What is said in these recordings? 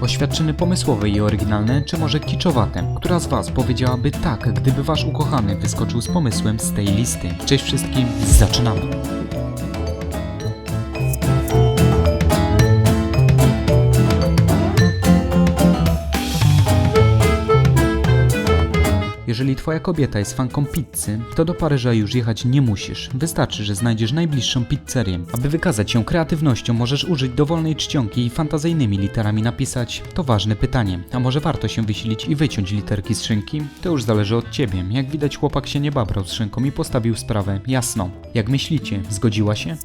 Oświadczyny pomysłowe i oryginalne, czy może kiczowate? Która z Was powiedziałaby tak, gdyby Wasz ukochany wyskoczył z pomysłem z tej listy? Cześć wszystkim, zaczynamy! Jeżeli twoja kobieta jest fanką pizzy, to do Paryża już jechać nie musisz. Wystarczy, że znajdziesz najbliższą pizzerię. Aby wykazać się kreatywnością, możesz użyć dowolnej czcionki i fantazyjnymi literami napisać to ważne pytanie. A może warto się wysilić i wyciąć literki z szynki? To już zależy od ciebie. Jak widać chłopak się nie babrał z szynką i postawił sprawę jasno. Jak myślicie, zgodziła się?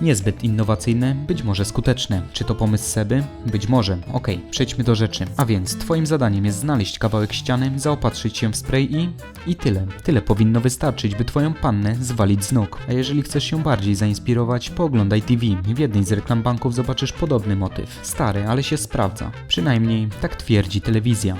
Niezbyt innowacyjne, być może skuteczne. Czy to pomysł Seby? Być może. Okej, przejdźmy do rzeczy. A więc, twoim zadaniem jest znaleźć kawałek ściany, zaopatrzyć się w spray i... i tyle. Tyle powinno wystarczyć, by twoją pannę zwalić z nóg. A jeżeli chcesz się bardziej zainspirować, pooglądaj TV. W jednej z reklam banków zobaczysz podobny motyw. Stary, ale się sprawdza. Przynajmniej tak twierdzi telewizja.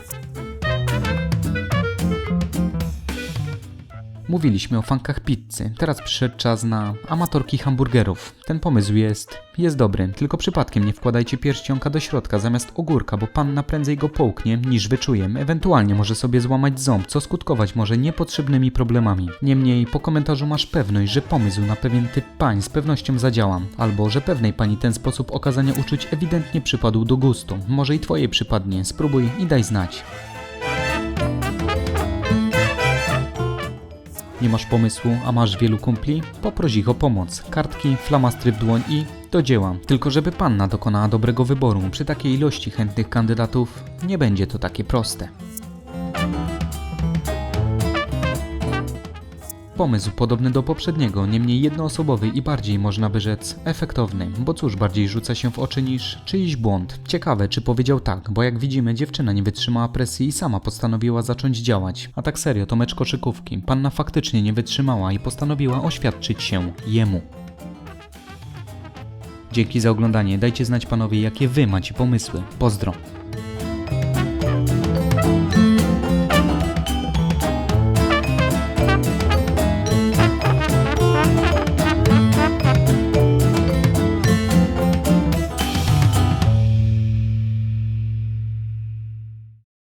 Mówiliśmy o fankach pizzy, teraz przyszedł czas na amatorki hamburgerów. Ten pomysł jest, jest dobry, tylko przypadkiem nie wkładajcie pierścionka do środka zamiast ogórka, bo panna prędzej go połknie niż wyczuje. Ewentualnie może sobie złamać ząb, co skutkować może niepotrzebnymi problemami. Niemniej po komentarzu masz pewność, że pomysł na pewien typ pań z pewnością zadziała, albo że pewnej pani ten sposób okazania uczuć ewidentnie przypadł do gustu. Może i twojej przypadnie, spróbuj i daj znać. Nie masz pomysłu, a masz wielu kumpli? Poproś ich o pomoc. Kartki, flamastry w dłoń i do dzieła. Tylko żeby panna dokonała dobrego wyboru. Przy takiej ilości chętnych kandydatów nie będzie to takie proste. Pomysł podobny do poprzedniego, niemniej jednoosobowy i bardziej można by rzec efektowny, bo cóż bardziej rzuca się w oczy niż czyjś błąd. Ciekawe, czy powiedział tak, bo jak widzimy dziewczyna nie wytrzymała presji i sama postanowiła zacząć działać. A tak serio, to mecz koszykówki. Panna faktycznie nie wytrzymała i postanowiła oświadczyć się jemu. Dzięki za oglądanie, dajcie znać panowie jakie wy macie pomysły. Pozdro!